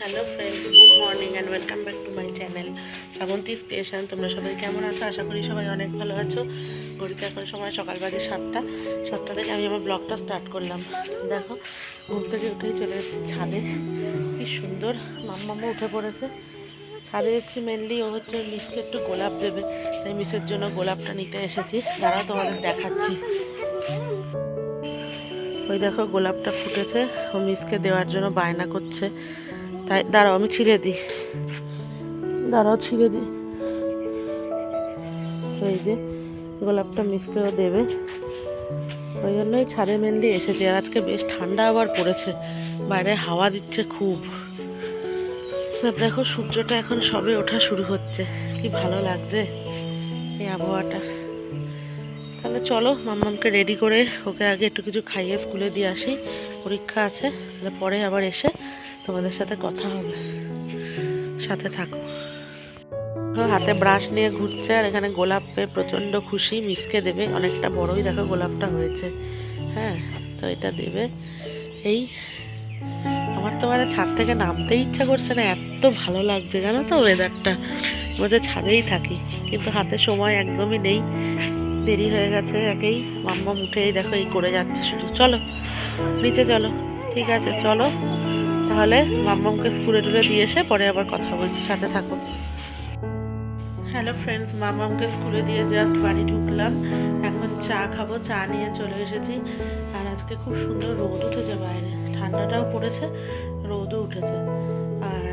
Hello friends, good morning and welcome back to my channel Shrabanti station, তোমরা সবাই কেমন আছো? আশা করি সবাই অনেক ভালো আছো। ঘড়িতে এখন সময় সকাল বাজে সাতটা। সাতটা থেকে আমি আমার ব্লগটা স্টার্ট করলাম। দেখো, ঘুম থেকে উঠেই চলে এসেছি ছাদে। কি সুন্দর মাম্মাম্মা উঠে পড়েছে। ছাদে এসেছি মেনলি ও হচ্ছে মিসকে একটু গোলাপ দেবে। তাই মিসের জন্য গোলাপটা নিতে এসেছি। দাঁড়াও, তোমাদের দেখাচ্ছি। ওই দেখো, গোলাপটা ফুটেছে। ও মিসকে দেওয়ার জন্য বায়না করছে। তাই দাঁড়াও আমি ছিঁড়ে দিই। দাঁড়াও ছিঁড়ে দিই। এই যে গোলাপটা মিসকেও দেবে। ওই জন্যই ছাদে মেনলি এসেছি। আর আজকে বেশ ঠান্ডা আবার পড়েছে। বাইরে হাওয়া দিচ্ছে খুব। দেখো সূর্যটা এখন সবে ওঠা শুরু হচ্ছে। কি ভালো লাগছে এই আবহাওয়াটা। তাহলে চলো মাম্মামকে রেডি করে ওকে আগে একটু কিছু খাইয়ে স্কুলে দিয়ে আসি। পরীক্ষা আছে, তাহলে পরে আবার এসে তোমাদের সাথে কথা হবে। সাথে থাকো। হাতে ব্রাশ নিয়ে ঘুরছে আর এখানে গোলাপ পেয়ে প্রচণ্ড খুশি। মিসকে দেবে, অনেকটা বড়ই দেখো গোলাপটা হয়েছে। হ্যাঁ তো এটা দেবে। এই, আমার তো মানে ছাদ থেকে নামতেই ইচ্ছা করছে না, এত ভালো লাগছে, জানো তো ওয়েদারটা বলছে ছাদেই থাকি, কিন্তু হাতে সময় একদমই নেই। দেরি হয়ে গেছে একেই। মাম্মা উঠেই দেখো এই করে যাচ্ছে শুধু। চলো, নিচে চলো। ঠিক আছে, চলো। তাহলে মাম্মামকে স্কুলে টুলে দিয়ে এসে পরে আবার কথা বলছি, সাথে থাকো। হ্যালো ফ্রেন্ডস মামামকে স্কুলে দিয়ে জাস্ট বাড়ি ঢুকলাম। এখন চা খাব, চা নিয়ে চলে এসেছি। আর আজকে খুব সুন্দর রোদ উঠেছে বাইরে। ঠান্ডাটাও পড়েছে, রোদও উঠেছে। আর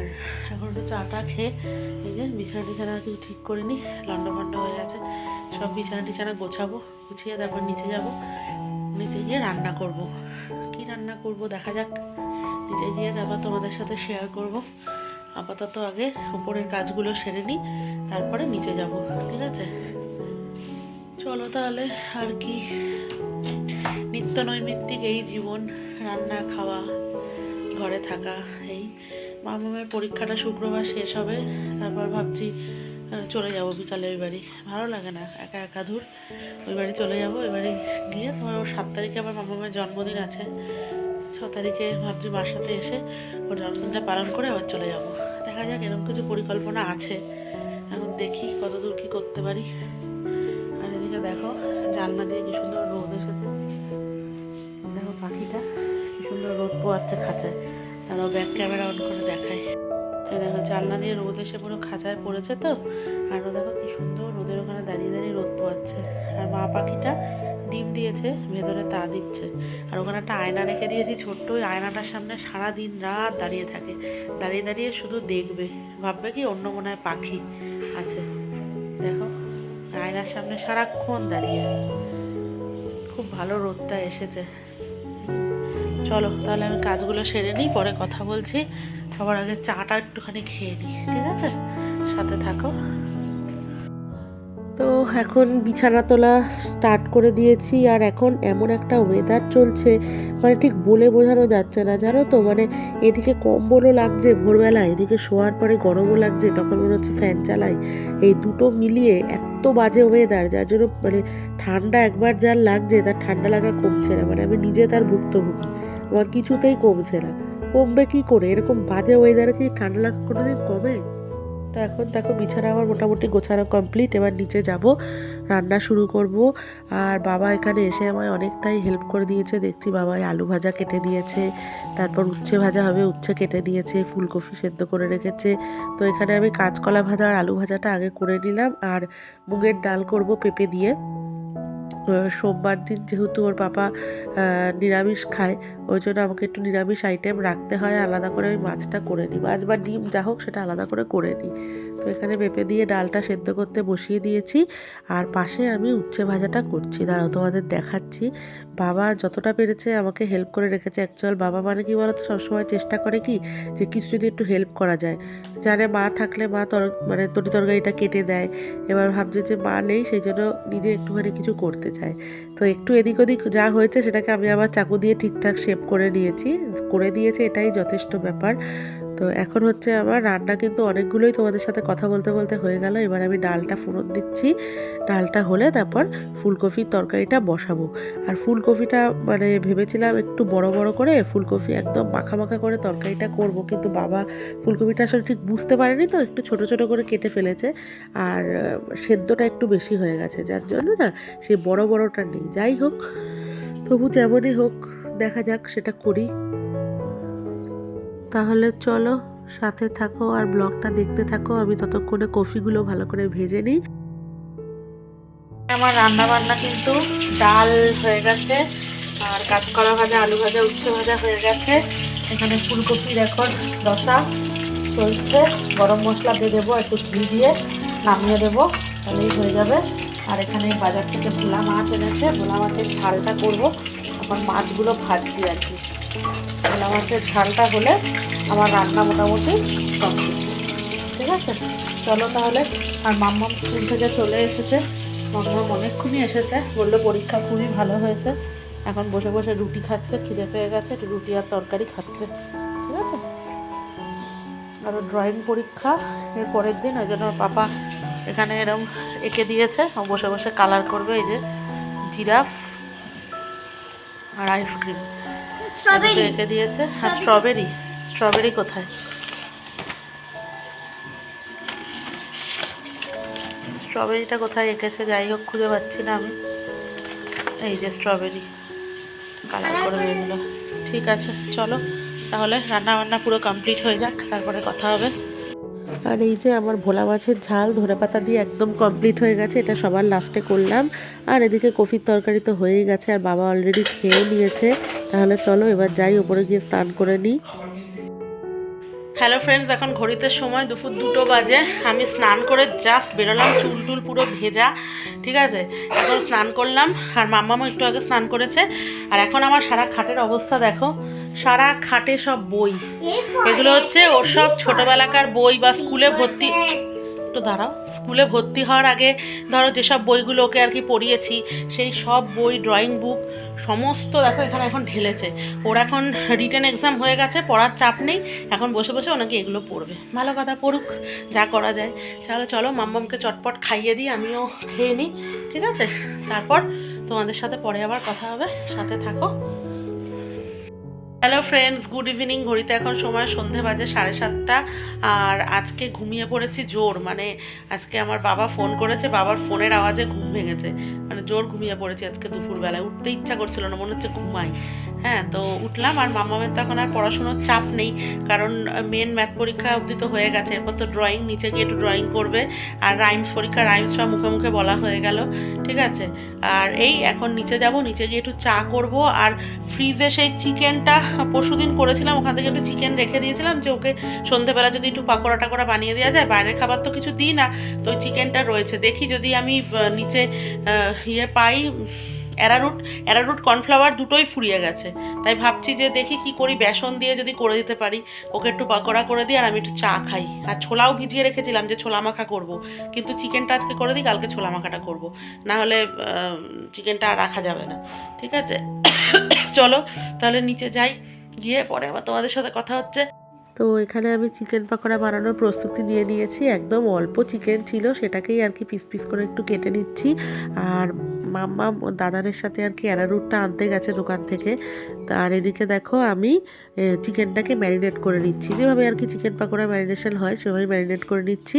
এখন চাটা খেয়ে, এই যে বিছানা টিছানা কিছু ঠিক করিনি লন্ড ভন্ড হয়ে গেছে। সব বিছানা টিছানা গোছাবো, গুছিয়ে তারপর নিচে যাব। নিচে গিয়ে রান্না করব। কি রান্না করব দেখা যাক। নিচে গিয়ে তারপর তোমাদের সাথে শেয়ার করব। আপাতত আগে উপরের কাজগুলো সেরে নিই, তারপরে নিচে যাব, ঠিক আছে? চলো তাহলে, আর কি? নিত্য নৈমিত্তিক এই জীবন, রান্না, খাওয়া, ঘরে থাকা, এই। মামামের পরীক্ষাটা শুক্রবার শেষ হবে, তারপর ভাবছি চলে যাব বিকালে ওই বাড়ি। ভালো লাগে না, একা একা দূর ওই বাড়ি চলে যাব, ওই বাড়ি গিয়ে তোমার ওর সাত তারিখে আবার মামামের জন্মদিন আছে। ছ তারিখে ভাবছি সাথে এসে ওর জন্মদিনটা পালন করে আবার চলে যাব। দেখা যাক, এরকম কিছু পরিকল্পনা আছে। এখন দেখি কতদূর কী করতে পারি। আর এদিকে দেখো, জানলা দিয়ে কি সুন্দর রোদ এসেছে। দেখো পাখিটা, কি সুন্দর রোদ পোয়াচ্ছে খাঁচায়। তারাও ব্যাক ক্যামেরা অন করে দেখায়। এই দেখো জানলা দিয়ে রোদ এসে পুরো খাঁচায় পড়েছে তো। আর ও দেখো কি সুন্দর রোদের ওখানে দাঁড়িয়ে দাঁড়িয়ে রোদ পোয়াচ্ছে আর মা পাখিটা ডিম দিয়েছে, ভেতরে তা দিচ্ছে। আর ওখানে একটা আয়না রেখে দিয়েছি ছোট্ট, ওই আয়নাটার সামনে সারা দিন রাত দাঁড়িয়ে থাকে। দাঁড়িয়ে দাঁড়িয়ে শুধু দেখবে। ভাববে কি অন্য মনে হয় পাখি আছে। দেখো, আয়নার সামনে সারাক্ষণ দাঁড়িয়ে। খুব ভালো রোদটা এসেছে। চলো, তাহলে আমি কাজগুলো সেরে নিই, পরে কথা বলছি। সবার আগে চাটা একটুখানি খেয়ে নিই, ঠিক আছে? সাথে থাকো। তো এখন বিছানা তোলা স্টার্ট করে দিয়েছি, আর এখন এমন একটা ওয়েদার চলছে মানে ঠিক বলে বোঝানো যাচ্ছে না, জানো তো? মানে এদিকে কম্বলও লাগছে ভোরবেলা, এদিকে শোয়ার পরে গরমও লাগছে, তখন মনে হচ্ছে ফ্যান চালাই। এই দুটো মিলিয়ে এত বাজে ওয়েদার যার জন্য মানে ঠান্ডা একবার যার লাগছে, তার ঠান্ডা লাগা কমছে না মানে আমি নিজে তার ভুক্তভোগী। আমার কিছুতেই কমছে না। কমবে কি করে? এরকম বাজে ওয়েদারে কি ঠান্ডা লাগা কোনোদিন কমে? তো এখন দেখো বিছানা আমার মোটামুটি গোছানো কমপ্লিট এবার নিচে যাব, রান্না শুরু করব। আর বাবা এখানে এসে আমায় অনেকটাই হেল্প করে দিয়েছে। দেখছি বাবা আলু ভাজা কেটে দিয়েছে, তারপর উচ্ছে ভাজা হবে, উচ্ছে কেটে দিয়েছে, ফুলকপি সেদ্ধ করে রেখেছে। তো এখানে আমি কাঁচকলা ভাজা আর আলু ভাজাটা আগে করে নিলাম, আর মুগের ডাল করব পেঁপে দিয়ে। সোমবার দিন যেহেতু ওর আহ, নিরামিষ খায় ওই জন্য আমাকে একটু নিরামিষ আইটেম রাখতে হয় আলাদা করে আমি মাছটা করে নিই। মাছ বা ডিম যা হোক সেটা আলাদা করে করে নিই। তো এখানে পেঁপে দিয়ে ডালটা সেদ্ধ করতে বসিয়ে দিয়েছি আর পাশে আমি উচ্ছে ভাজাটা করছি। দাঁড়াও তোমাদের দেখাচ্ছি। বাবা যতটা পেরেছে আমাকে হেল্প করে রেখেছে অ্যাকচুয়াল বাবা মানে কি বলতো সবসময় চেষ্টা করে কি যে কিছু যদি একটু হেল্প করা যায়। জানে মা থাকলে মা তর মানে তরি তরকারিটা কেটে দেয়। এবার ভাবছে যে মা নেই সেই জন্য নিজে একটুখানি কিছু করতে চায় তো একটু এদিক ওদিক যা হয়েছে সেটাকে আমি আবার চাকু দিয়ে ঠিকঠাক শেপ করে নিয়েছি। করে দিয়েছে এটাই যথেষ্ট ব্যাপার। তো এখন হচ্ছে আমার রান্না কিন্তু অনেকগুলোই তোমাদের সাথে কথা বলতে বলতে হয়ে গেল। এবার আমি ডালটা ফোড়ন দিচ্ছি। ডালটা হলে তারপর ফুলকপির তরকারিটা বসাবো। আর ফুলকপিটা মানে ভেবেছিলাম একটু বড় বড় করে ফুলকপি একদম মাখা মাখা করে তরকারিটা করব। কিন্তু বাবা ফুলকপিটা আসলে ঠিক বুঝতে পারেনি তো, একটু ছোট ছোট করে কেটে ফেলেছে। আর সেদ্ধটা একটু বেশি হয়ে গেছে, যার জন্য না সেই বড় বড়টা নেই। যাই হোক, তবু যেমনই হোক, দেখা যাক সেটা করি। তাহলে চলো সাথে থাকো আর ব্লগটা দেখতে থাকো। আমি ততক্ষণে কফিগুলো ভালো করে ভেজে নিই। আমার রান্না বান্না কিন্তু ডাল হয়ে গেছে আর কাঁচকলা ভাজা, আলু ভাজা উচ্ছে ভাজা হয়ে গেছে। এখানে ফুলকপির এখন দশা চলছে। গরম মশলা দিয়ে দেবো, একটু ঘি দিয়ে নামিয়ে দেবো, তাহলেই হয়ে যাবে। আর এখানে বাজার থেকে ভোলা মাছ এনেছে, ভোলা মাছের ঝালটা করব। এখন মাছগুলো ভাজছি আর কি। ভোলা মাছের ঝালটা হলে আমার রান্না মোটামুটি ঠিক আছে? চলো তাহলে, আর মাম্মাম স্কুল থেকে চলে এসেছে। মাম্মাম অনেকক্ষণই এসেছে। বলল পরীক্ষা খুবই ভালো হয়েছে। এখন বসে বসে রুটি খাচ্ছে, খিদে পেয়ে গেছে, একটু রুটি আর তরকারি খাচ্ছে। ঠিক আছে? আরও ড্রয়িং পরীক্ষা, এর পরের দিন, ওই জন্য পাপা এখানে এরম এঁকে দিয়েছে। বসে বসে কালার করবে, এই যে জিরাফ আর আইসক্রিম এঁকে দিয়েছে। আর স্ট্রবেরি। স্ট্রবেরি। কোথায়? স্ট্রবেরিটা কোথায় এঁকেছে? যাই হোক খুঁজে পাচ্ছি না আমি। এই যে স্ট্রবেরি। কালার করে এগুলো ঠিক আছে চলো। তাহলে রান্না বান্না পুরো কমপ্লিট হয়ে যাক। তারপরে কথা হবে। আর এই যে আমার ভোলা মাছের ঝাল ধনে পাতা দিয়ে একদম কমপ্লিট হয়ে গেছে, এটা সবার লাস্টে করলাম। আর এদিকে কফির তরকারি তো হয়েই গেছে, আর বাবা অলরেডি খেয়ে নিয়েছে। তাহলে চলো এবার যাই, ওপরে গিয়ে স্নান করে নিই। হ্যালো ফ্রেন্ডস এখন ঘড়িতে সময়, দুপুর দুটো বাজে। আমি স্নান করে জাস্ট বেরোলাম, চুল টুল পুরো ভেজা, ঠিক আছে? এখন স্নান করলাম, আর মাম্মামও একটু আগে স্নান করেছে। আর এখন আমার সারা খাটের অবস্থা দেখো, সারা খাটে সব বই। এগুলো হচ্ছে ওর সব ছোটোবেলাকার বই বা স্কুলে ভর্তি। একটু দাঁড়াও। স্কুলে ভর্তি হওয়ার আগে ধরো যেসব বইগুলো ওকে আর কি পড়িয়েছি, সেই সব বই ড্রয়িং বুক সমস্ত দেখো এখানে এখন ঢেলেছে। ওর এখন রিটার্ন এক্সাম হয়ে গেছে, পড়ার চাপ নেই। এখন বসে বসে ওনাকে এগুলো পড়বে। ভালো কথা পড়ুক, যা করা যায়। চলো চলো মাম্মামকে চটপট খাইয়ে দিই, আমিও খেয়ে নিই, ঠিক আছে? তারপর তোমাদের সাথে পরে আবার কথা হবে। সাথে থাকো। হ্যালো ফ্রেন্ডস গুড ইভিনিং ঘড়িতে এখন সময় সন্ধে বাজে সাড়ে সাতটা। আর আজকে ঘুমিয়ে পড়েছি জোর। মানে আজকে আমার বাবা ফোন করেছে, বাবার ফোনের আওয়াজে ঘুম ভেঙেছে। মানে জোর ঘুমিয়ে পড়েছি আজকে দুপুরবেলায়। উঠতে ইচ্ছা করছিল না, মনে হচ্ছে ঘুমাই। হ্যাঁ তো উঠলাম আর মামামের তো এখন আর পড়াশুনোর চাপ নেই, কারণ মেন ম্যাথ পরীক্ষা অবধি তো হয়ে গেছে। এরপর তো ড্রয়িং নিচে গিয়ে একটু ড্রয়িং করবে। আর রাইমস পরীক্ষা রাইমস সব মুখে মুখে বলা হয়ে গেল, ঠিক আছে? আর এই এখন নিচে যাব, নিচে গিয়ে একটু চা করব। আর ফ্রিজে সেই চিকেনটা, পরশুদিন করেছিলাম, ওখান থেকে একটু চিকেন রেখে দিয়েছিলাম যে ওকে সন্ধেবেলা যদি একটু পাকোড়া টাকোড়া বানিয়ে দেওয়া যায়, বাইরের খাবার তো কিছু দিই না, তো ওই চিকেনটা রয়েছে। দেখি যদি আমি নিচে ইয়ে পাই অ্যারারুট অ্যারারুট কর্নফ্লাওয়ার দুটোই ফুরিয়ে গেছে। তাই ভাবছি যে দেখি কি করি, বেসন দিয়ে যদি করে দিতে পারি, ওকে একটু পাকোড়া করে দিই আর আমি একটু চা খাই। আর ছোলাও ভিজিয়ে রেখেছিলাম যে ছোলা মাখা করব। কিন্তু চিকেনটা আজকে করে দিই, কালকে ছোলা মাখাটা করব। না হলে চিকেনটা আর রাখা যাবে না। ঠিক আছে? চলো, তাহলে নিচে যাই। গিয়ে পরে আবার তোমাদের সাথে কথা হচ্ছে। তো এখানে আমি চিকেন পাকোড়া বানানোর প্রস্তুতি নিয়ে নিয়েছি। একদম অল্প চিকেন ছিল, সেটাকেই আর কি পিস পিস করে একটু কেটে নিচ্ছি। আর মাম্মা ওর দাদারের সাথে আর কি অ্যারারুটটা আনতে গেছে দোকান থেকে। তা আর এদিকে দেখো আমি চিকেনটাকে ম্যারিনেট করে নিচ্ছি। যেভাবে আর কি চিকেন পাকোড়া ম্যারিনেশন হয় সেভাবে ম্যারিনেট করে নিচ্ছি।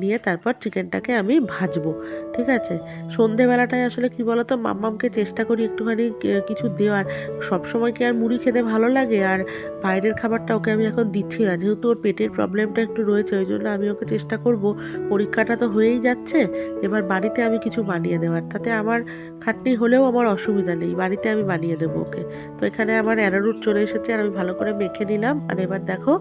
নিয়ে তারপর চিকেনটাকে আমি ভাজবো, ঠিক আছে? সন্ধেবেলাটায় আসলে কি বলতো, মাম্মামকে চেষ্টা করি একটুখানি কিছু দেওয়ার। সবসময় কি আর মুড়ি খেতে ভালো লাগে? আর বাইরের খাবারটা ওকে আমি এখন দিচ্ছি না। যেহেতু ওর পেটের প্রবলেমটা একটু রয়েছে, ওই জন্য আমি ওকে চেষ্টা করব। পরীক্ষাটা তো হয়েই যাচ্ছে, এবার বাড়িতে আমি কিছু বানিয়ে দেওয়ার। তাতে আমার খাটনি হলেও আমার অসুবিধা নেই, বাড়িতে আমি বানিয়ে দেবো ওকে। তো এখানে আমার অ্যারারুট চলে এসেছে আর আমি ভালো করে মেখে নিলাম। আর এবার দেখো,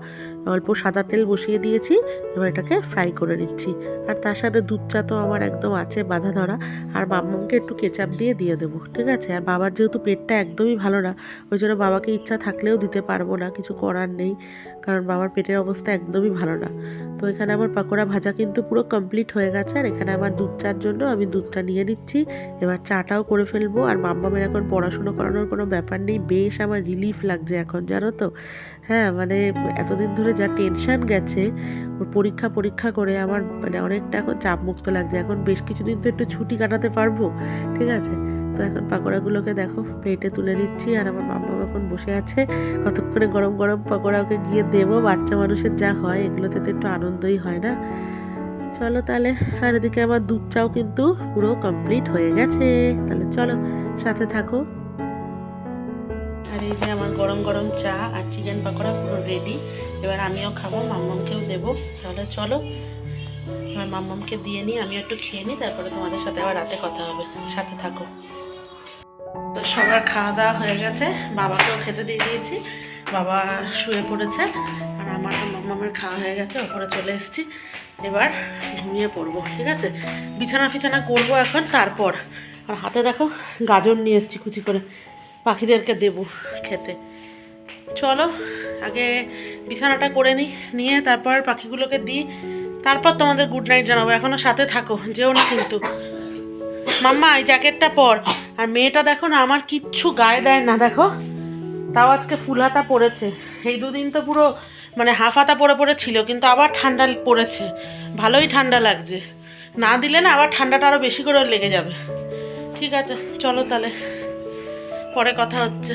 অল্প সাদা তেল বসিয়ে দিয়েছি, এবার এটাকে ফ্রাই করে নিচ্ছি। আর তার সাথে দুধ চা তো আমার একদম আছে বাধা ধরা আর মাম্মামকে একটু কেচাপ দিয়ে দিয়ে দেবো, ঠিক আছে? আর বাবার যেহেতু পেটটা একদমই ভালো না, ওই জন্য বাবাকে ইচ্ছা থাকলেও দিতে পারব না, কিছু করার নেই। কারণ বাবার পেটের অবস্থা একদমই ভালো না। তো এখানে আমার পাকোড়া ভাজা কিন্তু পুরো কমপ্লিট হয়ে গেছে। আর এখানে আমার দুধ চার জন্য আমি দুধটা নিয়ে নিচ্ছি। এবার চাটাও করে ফেলব। আর মাম্মামের এখন পড়াশুনো করানোর কোনো ব্যাপার নেই। বেশ আমার রিলিফ লাগছে এখন, জানো তো? হ্যাঁ মানে এতদিন ধরে যা টেনশন গেছে, ওর পরীক্ষা পরীক্ষা করে আমার মানে অনেকটা এখন চাপমুক্ত লাগছে। এখন বেশ কিছুদিন তো একটু ছুটি কাটাতে পারব, ঠিক আছে? তো এখন পাকোড়াগুলোকে দেখো প্লেটে তুলে নিচ্ছি, আর আমার মাম্মা এখন বসে আছে। কতক্ষণে গরম গরম পাকোড়া ওকে গিয়ে দেবো, বাচ্চা মানুষের যা হয়, এগুলোতে তো একটু আনন্দই হয় না। চলো তাহলে, আর এদিকে আমার দুধ চাও কিন্তু পুরো কমপ্লিট হয়ে গেছে। তাহলে চলো, সাথে থাকো। আর এই যে আমার গরম গরম চা আর চিকেন পাকোড়া পুরো রেডি এবার আমিও খাব মাম্মামকেও দেবো। তাহলে চলো এবার মাম্মামকে দিয়ে নিই আমিও একটু খেয়ে নিই, তারপরে তোমাদের সাথে আবার রাতে কথা হবে। সাথে থাকো। তো সবার খাওয়া দাওয়া হয়ে গেছে, বাবাকেও খেতে দিয়ে দিয়েছি। বাবা শুয়ে পড়েছে, আর আমার আর মাম্মামের খাওয়া হয়ে গেছে, ওপরে চলে এসেছি। এবার ঘুমিয়ে পড়ব, ঠিক আছে? বিছানা ফিছানা করব এখন, তারপর। আর হাতে দেখো, গাজর নিয়ে এসেছি কুচি করে। পাখিদেরকে দেবো খেতে। চলো, আগে বিছানাটা করে নিই, নিয়ে তারপর পাখিগুলোকে দিই। তারপর তোমাদের গুড নাইট জানাব। এখনও সাথে থাকো, যেও না কিন্তু। মাম্মা, এই জ্যাকেটটা পর। আর মেয়েটা দেখো না, আমার কিচ্ছু গায়ে দেয় না, দেখো। তাও আজকে ফুল হাতা পড়েছে এই দুদিন তো পুরো মানে হাফ হাতা পরে পড়ে ছিল, কিন্তু আবার ঠান্ডা পড়েছে। ভালোই ঠান্ডা লাগছে। না দিলে না আবার ঠান্ডাটা আরও বেশি করে লেগে যাবে। ঠিক আছে, চলো তাহলে। পরে কথা হচ্ছে।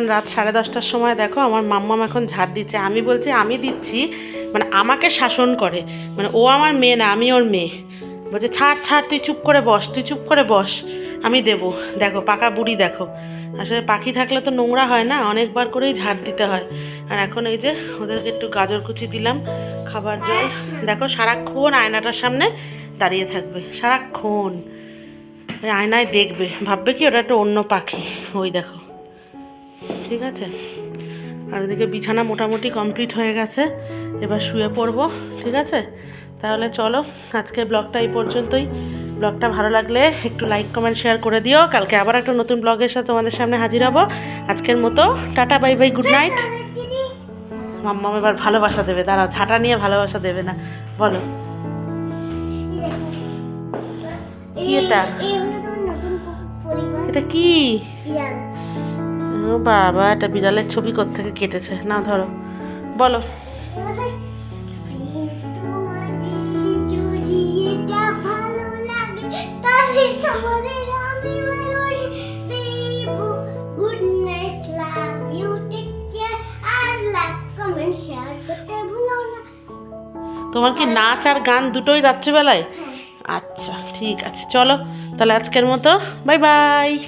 রাত সাড়ে দশটার সময় দেখো আমার মাম্মাম এখন ঝাড় দিচ্ছে। আমি বলছি, আমি দিচ্ছি। মানে আমাকে শাসন করে। মানে ও আমার মেয়ে না, আমি ওর মেয়ে। বলছে, ছাড় ছাড়, তুই চুপ করে বস, তুই চুপ করে বস। আমি দেবো। দেখো, পাকা বুড়ি দেখো। আসলে পাখি থাকলে তো নোংরা হয় না, অনেকবার করেই ঝাড় দিতে হয়। আর এখন এই যে ওদেরকে একটু গাজর কুচি দিলাম, খাবার জল। দেখো, সারাক্ষণ আয়নাটার সামনে দাঁড়িয়ে থাকবে, সারাক্ষণ। আয়নায় দেখবে। ভাববে কি ওটা একটা অন্য পাখি। ওই দেখো। ঠিক আছে? আর এদিকে বিছানা মোটামুটি কমপ্লিট হয়ে গেছে। এবার শুয়ে পড়ব ঠিক আছে? তাহলে চলো আজকে ব্লগটা এই পর্যন্তই। ব্লগটা ভালো লাগলে একটু লাইক কমেন্ট শেয়ার করে দিও। কালকে আবার একটা নতুন ব্লগের সাথে তোমাদের সামনে হাজির হব। আজকের মতো tata bye bye good night মাম্মাম এবার ভালোবাসা দেবে দাঁড়াও ঝাঁটা নিয়ে ভালোবাসা দেবে না বলো। কি এটা? এটা কি? বাবা এটা বিড়ালের ছবি কোত্থেকে কেটেছে? না ধরো। বলো। তোমার কি নাচ আর গান দুটোই রাত্রিবেলায়? হ্যাঁ। আচ্ছা ঠিক আছে। চলো তাহলে আজকের মতো। Bye bye.